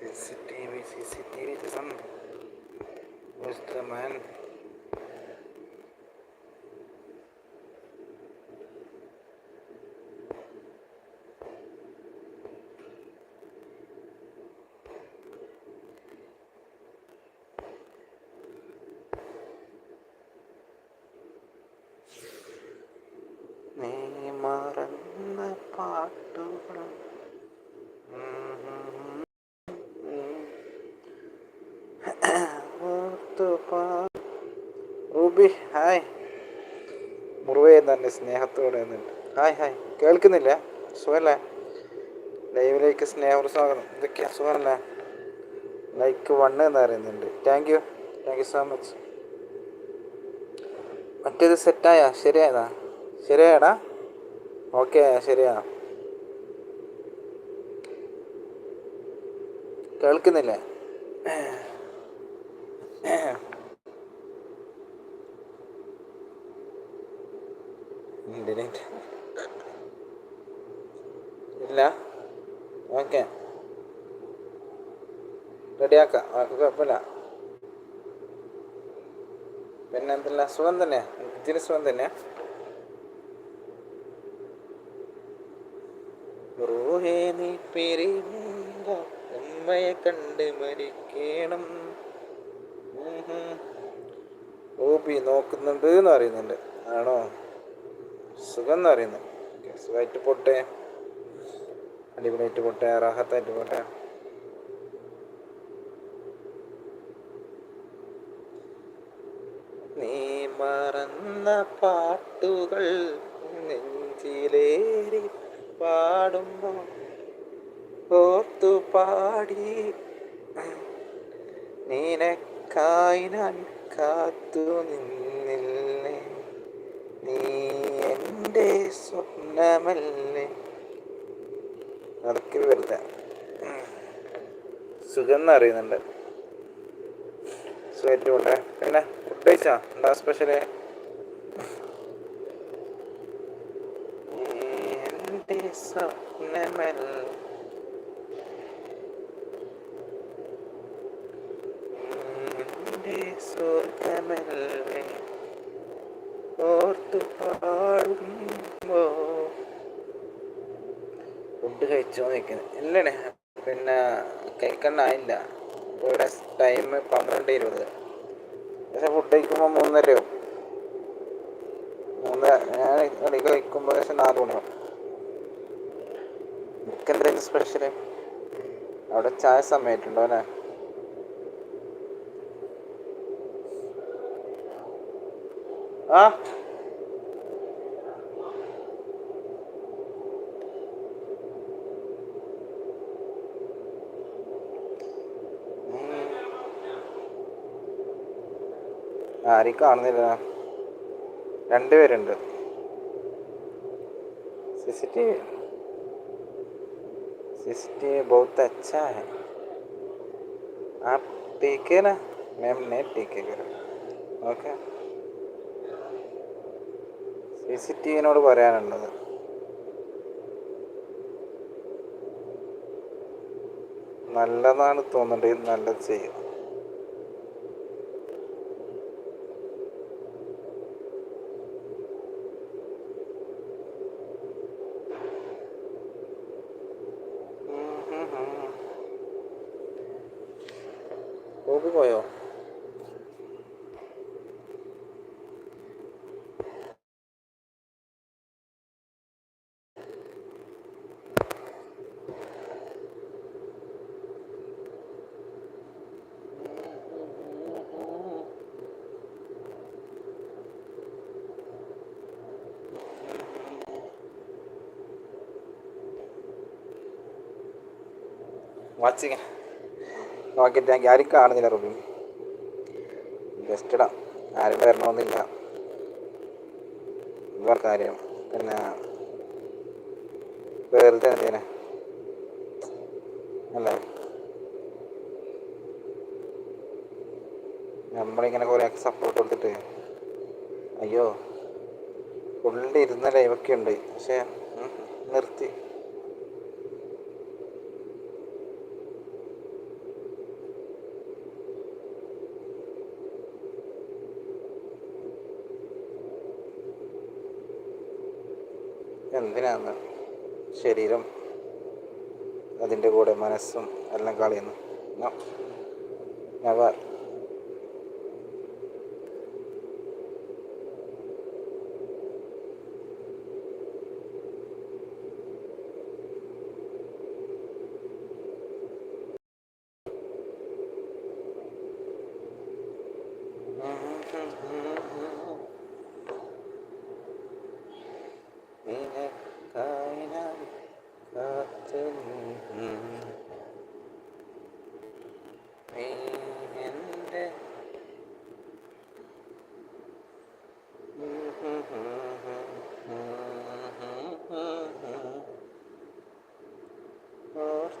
CCTV CCTV C C T V Ruby hi. മുറിവേ തന്നെ സ്നേഹത്തോടെ hi hi. കേൾക്കുന്നില്ല? സുഖല്ലേ? ലൈവിലേക്ക് സ്നേഹം സ്വാഗതം. ഇതൊക്കെയാണ് സുഖമല്ലേ? ലൈക്ക് വണ്ണ് എന്ന് പറയുന്നുണ്ട്. Thank you thank you so much മറ്റേത് സെറ്റായാ? ശരിയായതാ? ശരിയാടാ ഓക്കെ ശരിയാ. കേൾക്കുന്നില്ലേ? ഇന്റർനെറ്റ് ഇല്ല. ഓക്കെ. റെഡിയാക്കാം. ആർക്ക് കുഴപ്പമില്ല. പിന്നെ എന്തല്ല? സുഖം തന്നെയാ? ഇത്തിരി സുഖം തന്നെയാ. നീ പെരുമ ഉമ്മയെ കണ്ട് മരിക്കണം. ഓബി നോക്കുന്നുണ്ട് എന്ന് പറയുന്നുണ്ട്. ആണോ? സുഖം എന്ന് പറയുന്നു സുഖമായിട്ട് പോട്ടെ. അടിപൊളിയായിട്ട് പോട്ടെ. റാഹത്തായിട്ട് പോട്ടെ. നീ മറന്ന പാട്ടുകൾ നെഞ്ചിലേറി പാടുമ്പോൾ ഓർത്തു പാടി നിനക്കായി ഞാൻ കാത്തു നിന്നില്ലേ നീ എന്റെ സ്വപ്നമല്ലേ? അതൊക്കെ വെറുതെ. സുഖം എന്ന് അറിയുന്നുണ്ട്. സുഖമായിട്ട് പോട്ടെ. പിന്നെ ഫുഡ് കഴിച്ചാ? എന്താ സ്പെഷ്യൽ എന്റെ സ്വപ്നമല്ലേ. എന്റെ സ്വർഗമല്ലേ പാടുമ്പോ ഫുഡ് കഴിച്ചോ നിൽക്കുന്നത് ഇല്ലണേ പിന്നെ കഴിക്കണ്ടായില്ല ഇവിടെ ടൈം പന്ത്രണ്ട് ഇരുപത്. പക്ഷെ ഫുഡ് കഴിക്കുമ്പോൾ മൂന്നരയോ മൂന്നര ഞാൻ കളി കഴിക്കുമ്പോൾ പക്ഷെ നാല് മണിയാവും. എന്തെങ്കിലും അവിടെ ചായ സമയത്തുണ്ടോ അല്ലേ? ആ? ആരെയും കാണുന്നില്ല രണ്ടുപേരുണ്ട് C C T V C C T V बहुत अच्छा है आप टीके ना मैम ने टीके करो ഓക്കെ സി സി ടി വിനോട് പറയാനുള്ളത് നല്ലതാണ് തോന്നുന്നുണ്ടെങ്കിൽ നല്ലത് ചെയ്യും What's it? watching താങ്ക് ഞാൻ ആരും കാണുന്നില്ല റുബി. ജസ്റ്റ് ഇടാം. ആരും വരണമെന്നില്ല. ഇവർ കാര്യം. പിന്നെ വെറുതെ എന്തിനാ? അല്ലേ? നമ്മളിങ്ങനെ കുറേ സപ്പോർട്ട് കൊടുത്തിട്ട്. അയ്യോ ഫുള്ള് ഇരുന്ന ലൈവൊക്കെ ഉണ്ട്. പക്ഷെ നിർത്തി. എന്തിനാന്ന്? ശരീരം അതിന്റെ കൂടെ മനസ്സും എല്ലാം കളയുന്നു. നെവർ നിനക്കായി ഞാൻ കാത്തു നിന്നു. നീ എന്റെ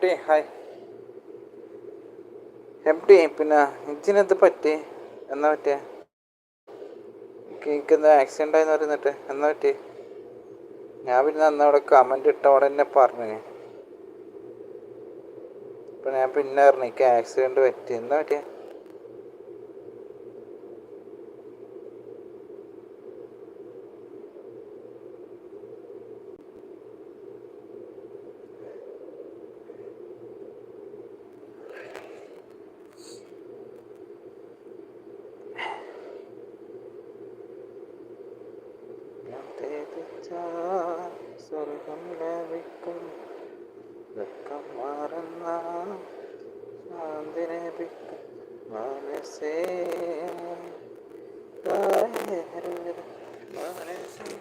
ഹെപ്റ്റി ഹായ്. ഹെപ്റ്റി പിന്നെ എഞ്ചിനെന്ത് പറ്റി? എന്നാ പറ്റിയ? എനിക്ക് എന്താ ആക്സിഡന്റ് ആയെന്ന് പറയുന്നിട്ട് എന്നാ പറ്റി ഞാൻ പിന്നെ അന്ന് അവിടെ കമന്റ് ഇട്ട അവിടെ തന്നെ പറഞ്ഞു. ഇപ്പം ഞാൻ പിന്നെ പറഞ്ഞു എനിക്ക് ആക്സിഡന്റ് പറ്റി. എന്നാ പറ്റിയ? തേടിച്ചാൽ സ്വർഗം ലഭിക്കും. ദുഃഖം മാറുന്ന ശാന്തി ലഭിക്കും മനസ്സേ മനസ്സേ